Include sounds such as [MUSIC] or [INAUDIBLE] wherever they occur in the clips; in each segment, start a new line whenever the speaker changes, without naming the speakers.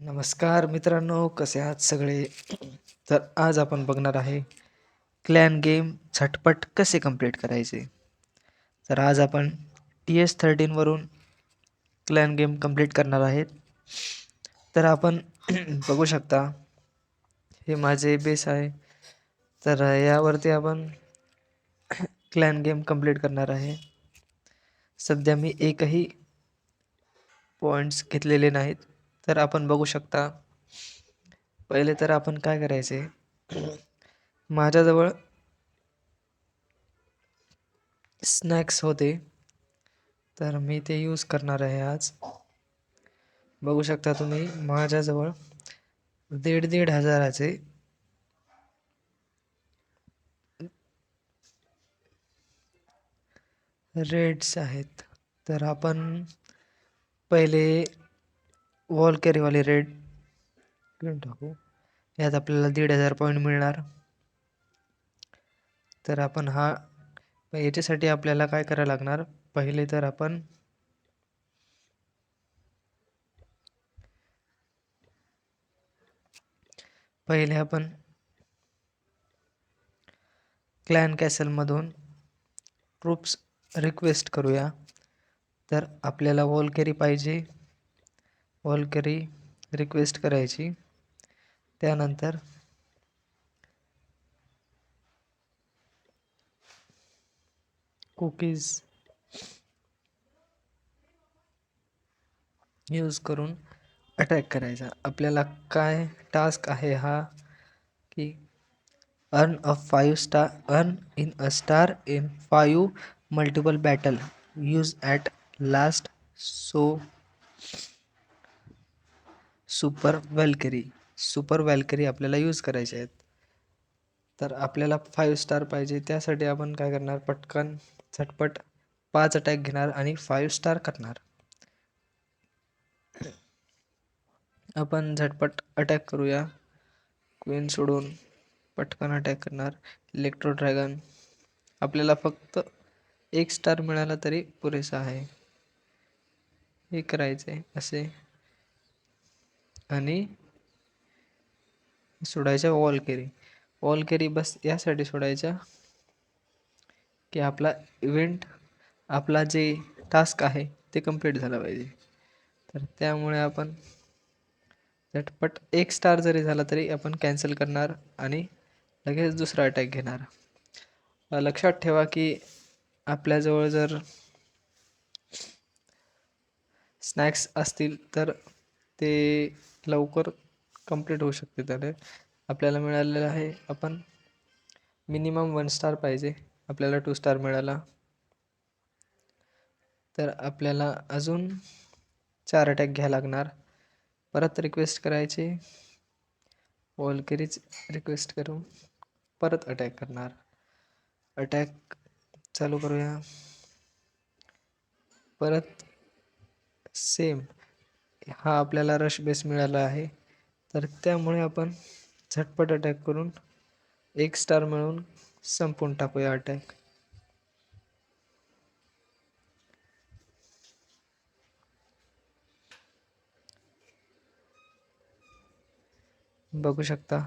नमस्कार मित्रांनो कसे आहात सगळे? तर आज आपण बघणार आहे क्लॅन गेम झटपट कसे कंप्लीट करायचे. तर आज आपण टी एस थर्टीनवरून क्लॅन गेम कंप्लीट करणार आहेत. तर आपण [CLEARS THROAT] बघू शकता हे माझे बेस आहे. तर यावरती आपण क्लॅन गेम कंप्लीट करणार आहे. सध्या मी एकही पॉईंट्स घेतलेले नाहीत. तर आपण बघू शकता पहिले तर आपण काय करायचे? माझ्याजवळ स्नॅक्स होते. तर मी ते यूज करणार आहे आज. बघू शकता तुम्ही माझ्याजवळ दीड दीड हजाराचे रेड्स आहेत. तर आपण पहिले वॉल कॅरीवाले रेड घेऊन टाकू. यात आपल्याला दीड हजार पॉईंट मिळणार. तर आपण हा याच्यासाठी आपल्याला काय करायला लागणार? पहिले तर आपण पहिले आपण क्लॅन कॅसलमधून ट्रूप्स रिक्वेस्ट करूया. तर आपल्याला वॉलकेरी पाहिजे. वॉलकेरी रिक्वेस्ट करायची. त्यानंतर कुकीज यूज करून अटॅक करायचा. आपल्याला काय टास्क आहे हा? की earn a five star earn in a star in five multiple battle use at last so super valkyrie super valkyrie आपल्याला यूज करायचे आहेत. तर आपल्याला फाईव्ह स्टार पाहिजे त्यासाठी आपण काय करणार? पटकन झटपट पाच अटॅक घेणार आणि फाईव्ह स्टार करणार. आपण झटपट अटॅक करूया. क्वीन सोडून पटकन अटॅक करणार. इलेक्ट्रो ड्रॅगन आपल्याला फक्त एक स्टार मिळाला तरी पुरेसा आहे. हे करायचे असे. आणि सोडायच्या वॉल कॅरी वॉल कॅरी बस यासाठी सोडायच्या की आपला इव्हेंट आपला जे टास्क आहे ते कंप्लीट झाला पाहिजे. तर त्यामुळे आपण झटपट एक स्टार जरी झाला तरी आपण कॅन्सल करणार आणि लगेच दुसरा अटॅक घेणार. लक्षात ठेवा की आपल्याजवळ जर स्नॅक्स असतील तर ते लवकर कंप्लीट होऊ शकते त्याने. आपल्याला मिळालेलं आहे आपण मिनिमम वन स्टार पाहिजे आपल्याला टू स्टार मिळाला. तर आपल्याला अजून चार अटॅक घ्या लागणार. परत रिक्वेस्ट करायची. वॉलकेरीच रिक्वेस्ट करून परत अटॅक करणार. अटॅक चालू करूया. परत सेम हा आपल्याला रश बेस मिळाला आहे. तर त्यामुळे आपण झटपट अटॅक करून एक स्टार मिळून संपून टाकूया अटॅक बघू शकता.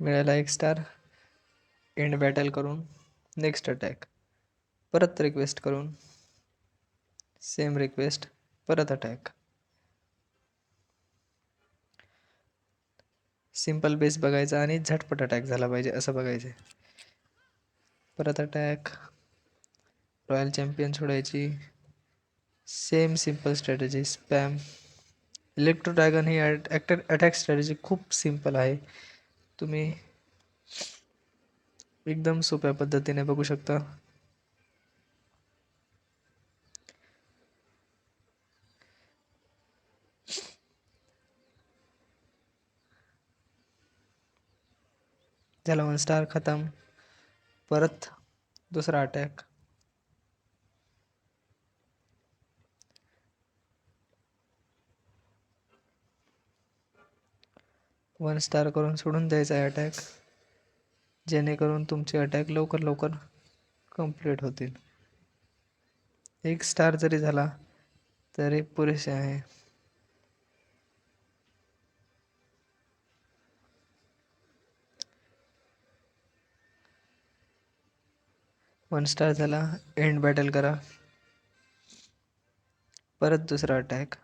मिळाला एक स्टार एंड बॅटल करून नेक्स्ट अटॅक परत रिक्वेस्ट करून सेम रिक्वेस्ट परत अटॅक सिंपल बेस बघायचा आणि झटपट अटॅक झाला पाहिजे असं बघायचं परत अटॅक रॉयल चॅम्पियन सोडायची. Same simple strategy spam electro dragon ही अटॅक स्ट्रॅटेजी खूप सिंपल आहे. तुम्ही एकदम सोप्या पद्धतीने बघू शकता. झाला वन स्टार खतम. परत दुसरा अटॅक वन स्टार करून सोडून द्यायचा आहे अटॅक जेणेकरून तुमचे अटॅक लवकर लवकर कंप्लीट होतील. एक स्टार जरी झाला तरी पुरेसे आहे. वन स्टार झाला एंड बॅटल करा. परत दुसरा अटॅक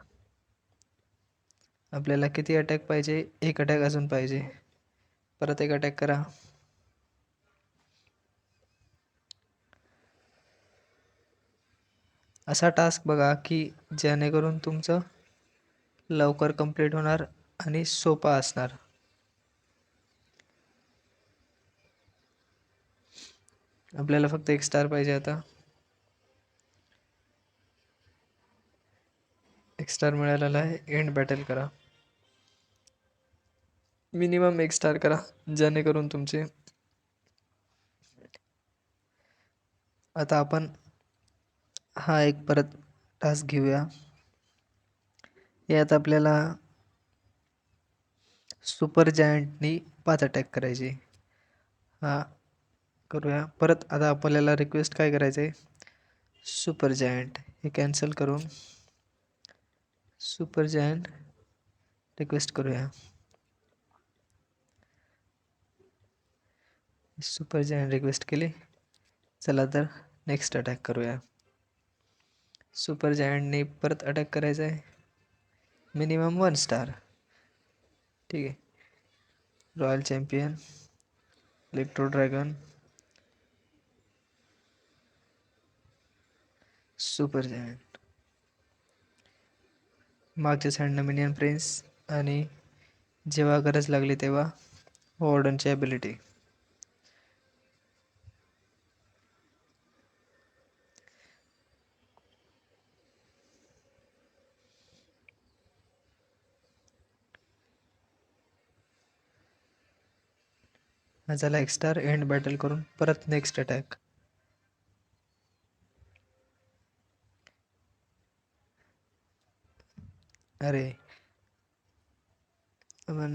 आपल्याला किती अटॅक पाहिजे? एक अटॅक अजून पाहिजे. परत एक अटॅक करा. असा टास्क बघा की जेणेकरून तुमचं लवकर कंप्लीट होणार आणि सोपा असणार. आपल्याला फक्त एक स्टार पाहिजे आता. एक स्टार मिळालेला आहे. एंड बॅटल करा. मिनिमम एक स्टार करा जेणेकरून तुमचे आता आपण हा एक परत टास्क घेऊया. यात आपल्याला सुपर जायंटनी पाच अटॅक करायचे. हा करूया. परत आता आपल्याला रिक्वेस्ट काय करायचं आहे सुपर जायंट. हे कॅन्सल करून सुपर जायंट रिक्वेस्ट करूया. सुपर जायंट रिक्वेस्ट केली चला तर नेक्स्ट अटॅक करूया। सुपर जायंटने परत अटॅक करायचा आहे मिनिमम वन स्टार ठीक आहे। Royal champion electro dragon super giant मागच्या साईडनं मिनियन प्रिन्स आणि जेव्हा गरज लागली तेव्हा वॉर्डनची ॲबिलिटी झाला एक स्टार एंड बॅटल करून परत नेक्स्ट अटॅक अरे. आपण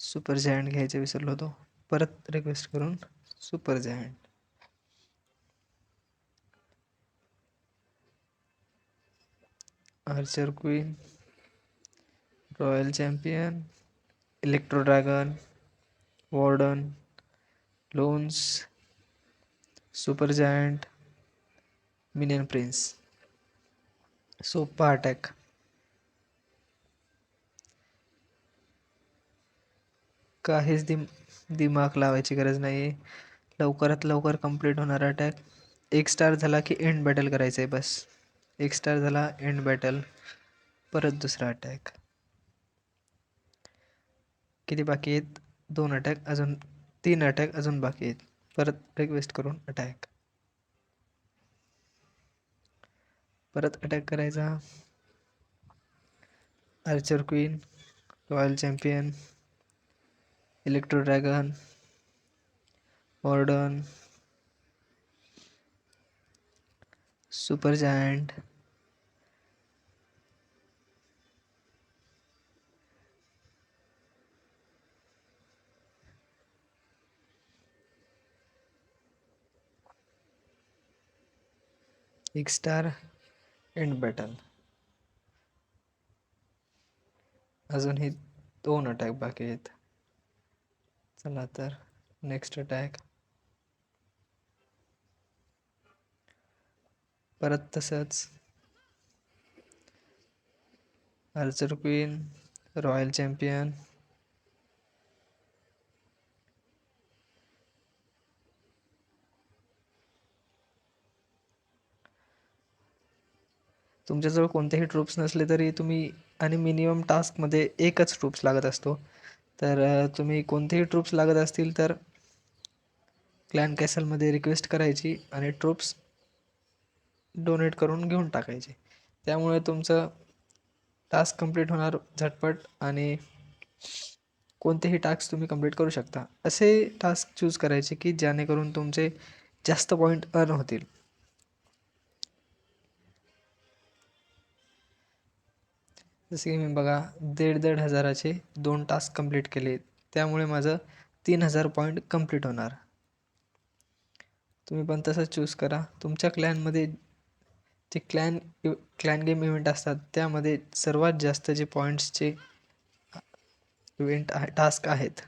सुपर जायंट घ्यायचं विसरलो होतो. परत रिक्वेस्ट करून super giant archer queen royal champion electro dragon warden loans super giant minion prince. सोपा अटॅक काहीच दिम दिमाग लावायची गरज नाही लवकरात लवकर कंप्लीट होणार अटॅक एक स्टार झाला की एंड बॅटल करायचं आहे बस. एक स्टार झाला एंड बॅटल परत दुसरा अटॅक किती बाकी आहेत? दोन अटॅक, अजून तीन अटॅक, अजून बाकी आहेत. परत रिक्वेस्ट करून अटॅक. परत अटॅक करायचा. Archer queen royal champion electro dragon warden super giant एक स्टार एंड बॅटल अजूनही दोन अटॅक बाकी आहेत. चला तर नेक्स्ट अटॅक परत तसंच आर्चर क्वीन रॉयल चॅम्पियन तुमच्याजवळ कोणतेही ट्रूप्स नसले तरी तुम्ही आणि मिनिमम टास्कमध्ये एकच ट्रूप्स लागत असतो. तर तुम्ही कोणतेही ट्रूप्स लागत असतील तर क्लॅन कॅसलमध्ये रिक्वेस्ट करायची आणि ट्रूप्स डोनेट करून घेऊन टाकायचे. त्यामुळे तुमचं टास्क कंप्लीट होणार झटपट आणि कोणतेही टास्क तुम्ही कंप्लीट करू शकता. असे टास्क चूज करायचे की जेणेकरून तुमचे जास्त पॉईंट अर्न होतील. जसे की मी बघा दीड दीड हजाराचे दोन टास्क कंप्लीट केले. त्यामुळे माझं तीन हजार पॉईंट कंप्लीट होणार. तुम्ही पण तसंच चूज करा. तुमच्या क्लॅनमध्ये जे क्लॅन क्लॅन गेम इव्हेंट असतात त्यामध्ये सर्वात जास्त जे पॉईंट्सचे इव्हेंट आहे टास्क आहेत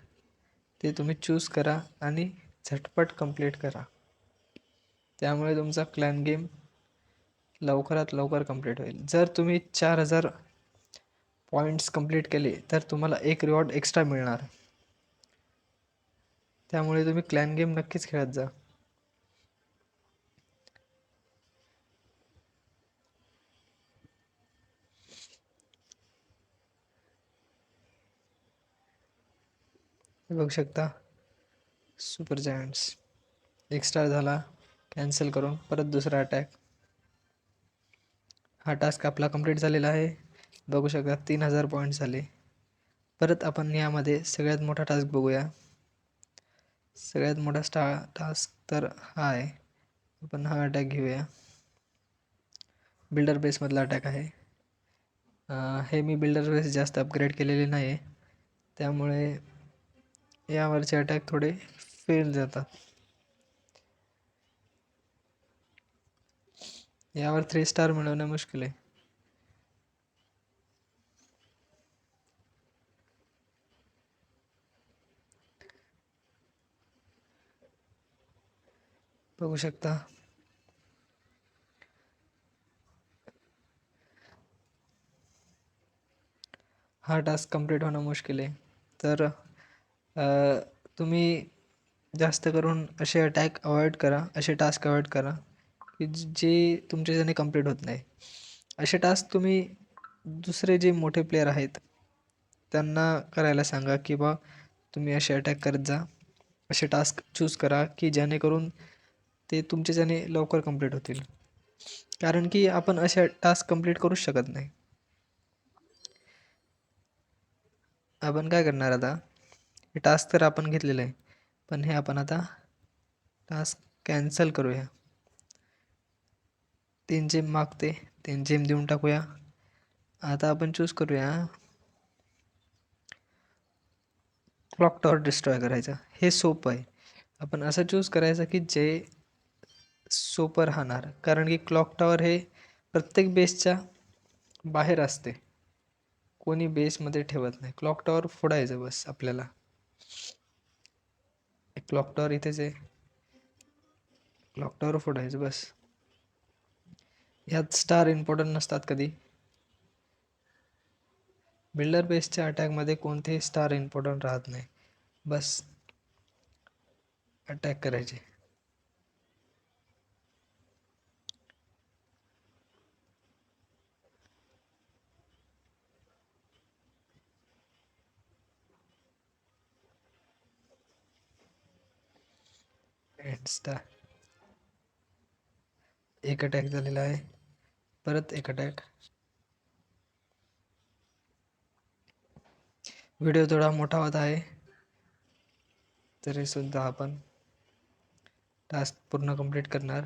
ते तुम्ही चूज करा आणि झटपट कंप्लीट करा. त्यामुळे तुमचा क्लॅन गेम लवकरात लवकर कंप्लीट होईल. जर तुम्ही चार हजार पॉईंट्स कंप्लीट केले तर तुम्हाला एक रिवॉर्ड एक्स्ट्रा मिळणार. त्यामुळे तुम्ही क्लॅन गेम नक्कीच खेळत जा. बघू शकता सुपर जायंट्स एक स्टार झाला कॅन्सल करून परत दुसरा अटॅक हा टास्क आपला कंप्लीट झालेला आहे. बघू शकता तीन हजार पॉईंट झाले. परत आपण यामध्ये सगळ्यात मोठा टास्क बघूया. सगळ्यात मोठा स्टा टास्क तर हा आहे. आपण हा अटॅक घेऊया. बिल्डर बेसमधला अटॅक आहे. हे मी बिल्डर बेस जास्त अपग्रेड केलेले नाही आहे त्यामुळे यावरचे अटॅक थोडे फेल जातात. यावर थ्री स्टार मिळवणं मुश्किल आहे. बघू शकता. हा टास्क कंप्लीट होणं मुश्किल आहे. तर तुम्ही जास्त करून असे अटॅक अवॉइड करा असे टास्क अवॉइड करा की जे तुमच्याच्याने कंप्लीट होत नाही. असे टास्क तुम्ही दुसरे जे मोठे प्लेयर आहेत त्यांना करायला सांगा की बा तुम्ही असे अटॅक करत जा. असे टास्क चूज करा की जेणेकरून ते तुमच्याच्याने लवकर कंप्लीट होतील. कारण की आपण अशा टास्क कंप्लीट करूच शकत नाही. आपण काय करणार आता? हे टास्क तर आपण घेतलेलं आहे. पण हे आपण आता टास्क कॅन्सल करूया. तीन जेम मागते तीन जेम देऊन टाकूया. आता आपण चूज करूया. क्लॉक टॉवर डिस्ट्रॉय करायचं. हे सोपं आहे. आपण असं चूज करायचं की जे सोपं राहणार. कारण की क्लॉक टॉवर हे प्रत्येक बेसच्या बाहेर असते. कोणी बेसमध्ये ठेवत नाही. क्लॉक टॉवर फोडायचं बस आपल्याला. क्लॉक टॉवर इथेच आहे. क्लॉक टॉवर फोडायचं बस. ह्यात स्टार इम्पॉर्टंट नसतात कधी. बिल्डर बेसच्या अटॅकमध्ये कोणतेही स्टार इम्पॉर्टंट राहत नाही. बस अटॅक करायचे. स्टार एक अटॅक झालेला आहे. परत एक अटॅक व्हिडिओ थोडा मोठा होत आहे. तरीसुद्धा आपण टास्क पूर्ण कंप्लीट करणार.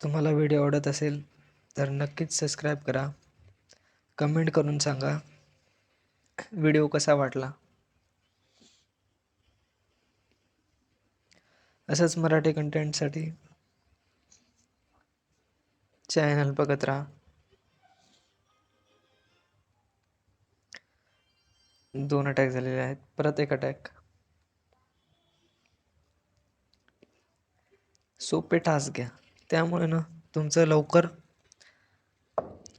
तुम्हाला व्हिडिओ आवडत असेल तर नक्कीच सबस्क्राईब करा. कमेंट करून सांगा. व्हिडिओ कसा वाटला? असंच मराठी कंटेंटसाठी चॅनल बघत राहा. दोन अटॅक झालेले आहेत. परत एक अटॅक सोपे टास्क घ्या. त्यामुळे ना तुमचं लवकर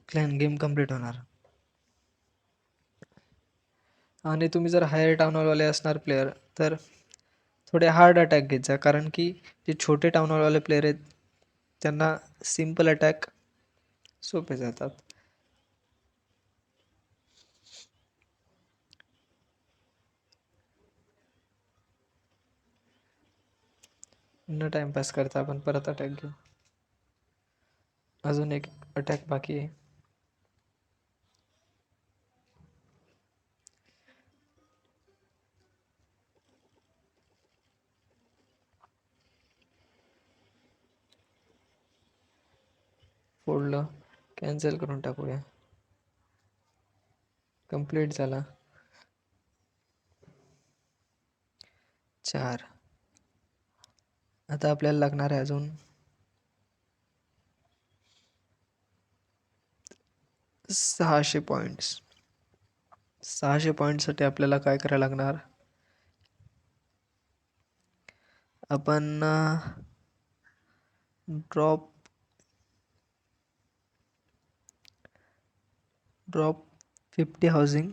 क्लॅन गेम कंप्लीट होणार. आणि तुम्ही जर हायर टाउनवाले असणार प्लेअर तर थोडे हार्ड अटॅक घेत जा. कारण की जे छोटे टाउनवाले प्लेअर आहेत त्यांना सिंपल अटॅक सोपे जातात. न टाइमपास करता आपण परत अटॅक घेऊ. अजून एक अटॅक बाकी आहे. कॅन्सल करून टाकूया. कंप्लीट झाला. चार. आता आपल्याला लागणार आहे अजून. सहाशे पॉईंट्स सहाशे पॉईंटसाठी आपल्याला काय करायला लागणार? आपण drop drop fifty housing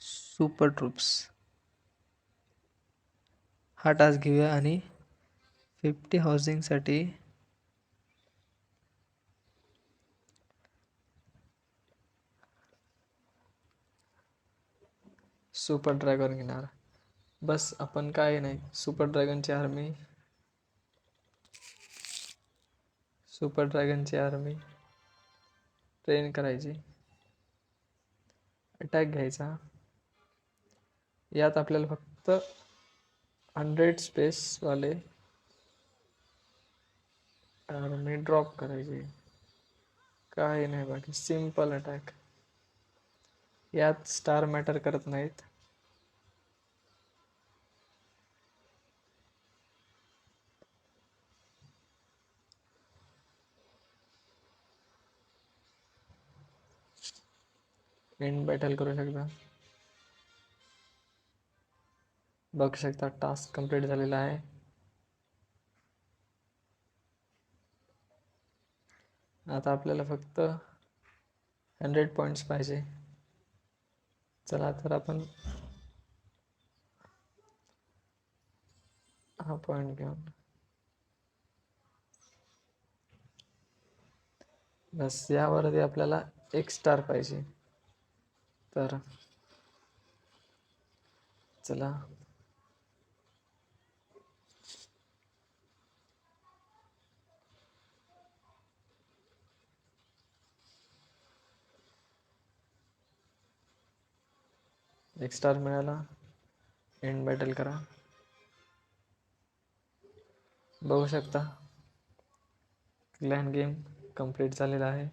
super troops हा टास्क घेऊया आणि फिफ्टी हाऊसिंगसाठी सुपर ड्रॅगन घेणार. बस आपण काय नाही. सुपर ड्रॅगनची आर्मी सुपर ड्रॅगनची आर्मी ट्रेन करायची. अटॅक घ्यायचा. यात आपल्याला फक्त हंड्रेड स्पेसवाले आर्मी ड्रॉप करायची. काही नाही बाकी सिंपल अटॅक यात स्टार मॅटर करत नाहीत. एंड बॅटल करू शकता. बघू शकता टास्क कंप्लीट झालेला आहे. आता आपल्याला फक्त हंड्रेड पॉईंट्स पाहिजे. चला तर आपण हा पॉईंट घेऊन. बस यावरती आपल्याला एक स्टार पाहिजे. तर चला. एक स्टार मिळाला. एंड बॅटल करा. बघू शकता. क्लॅन गेम कंप्लीट झालेला आहे.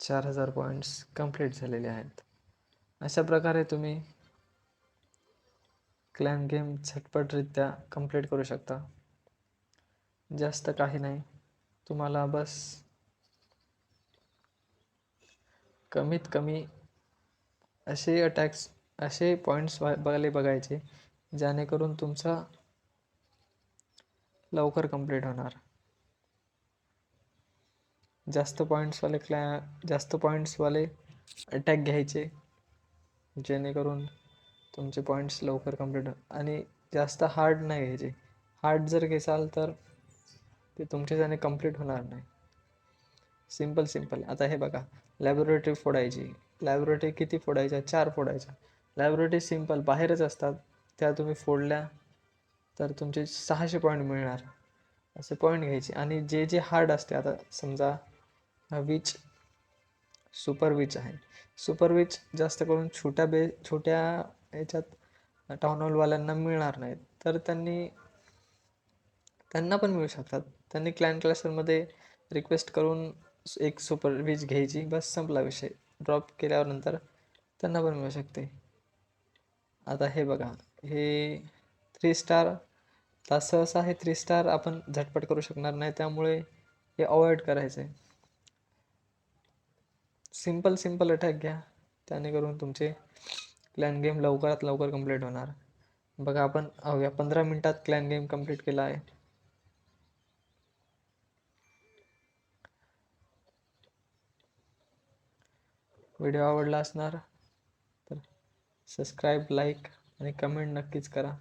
चार हजार पॉईंट्स कंप्लीट झालेले आहेत. अशा प्रकारे तुम्ही क्लॅन गेम झटपटरित्या कंप्लीट करू शकता. जास्त काही नाही. तुम्हाला बस कमीत कमी असे अटॅक्स असे पॉईंट्स बघायला बघायचे जेणेकरून तुमचा लवकर कंप्लीट होणार. जास्त पॉईंट्सवाले क्लॅ जास्त पॉईंट्सवाले अटॅक घ्यायचे जेणेकरून तुमचे पॉईंट्स लवकर कंप्लीट आणि जास्त हार्ड नाही घ्यायचे. हार्ड जर घेसाल तर ते तुमच्याच्याने कंप्लीट होणार नाही. सिंपल सिंपल आता हे बघा. लॅबोरेटरी फोडायची. लॅबोरेटरी किती फोडायच्या? चार फोडायच्या. लॅबोरेटरी सिंपल बाहेरच असतात. त्या तुम्ही फोडल्या तर तुमचे सहाशे पॉईंट मिळणार. असे पॉईंट घ्यायचे. आणि जे जे हार्ड असते आता समजा विच सुपर विच आहे. सुपर विच जास्त करून छोट्या बे छोट्या याच्यात टाउन हॉलवाल्यांना मिळणार नाहीत. तर त्यांनी त्यांना पण मिळू शकतात. त्यांनी क्लॅन क्लासरमध्ये रिक्वेस्ट करून एक सुपर विच घ्यायची बस संपला विषय. ड्रॉप केल्यावर नंतर त्यांना पण मिळू शकते. आता हे बघा हे थ्री स्टार तर सहसा हे थ्री स्टार आपण झटपट करू शकणार नाही त्यामुळे हे अवॉइड करायचं आहे सिंपल सिंपल अटॅक घ्या. त्याने करून तुमचे क्लॅन गेम लवकरात लवकर कंप्लीट होणार. बघा आपण अवघ्या पंधरा मिनटात क्लॅन गेम कंप्लीट केला आहे. व्हिडिओ आवडला असणार तर सबस्क्राईब लाईक आणि कमेंट नक्कीच करा.